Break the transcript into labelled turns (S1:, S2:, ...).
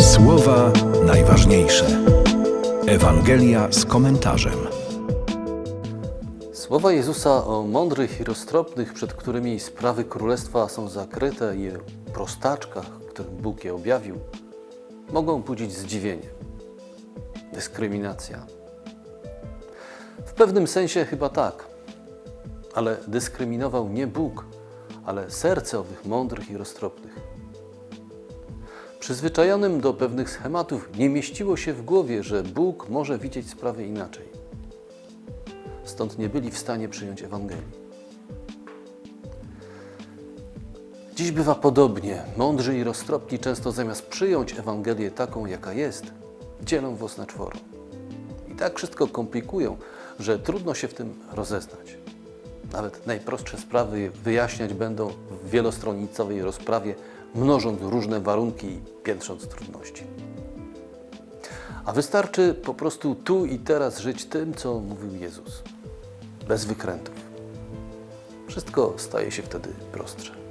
S1: Słowa najważniejsze. Ewangelia z komentarzem.
S2: Słowa Jezusa o mądrych i roztropnych, przed którymi sprawy królestwa są zakryte i o prostaczkach, którym Bóg je objawił, mogą budzić zdziwienie. Dyskryminacja. W pewnym sensie chyba tak, ale dyskryminował nie Bóg, ale serce owych mądrych i roztropnych. Przyzwyczajonym do pewnych schematów nie mieściło się w głowie, że Bóg może widzieć sprawy inaczej stąd nie byli w stanie przyjąć Ewangelii. Dziś bywa podobnie. Mądrzy i roztropni często zamiast przyjąć Ewangelię taką, jaka jest, dzielą włos na czworo. I tak wszystko komplikują, że trudno się w tym rozeznać. Nawet najprostsze sprawy wyjaśniać będą w wielostronicowej rozprawie, mnożąc różne warunki i piętrząc trudności. A wystarczy po prostu tu i teraz żyć tym, co mówił Jezus, bez wykrętów. Wszystko staje się wtedy prostsze.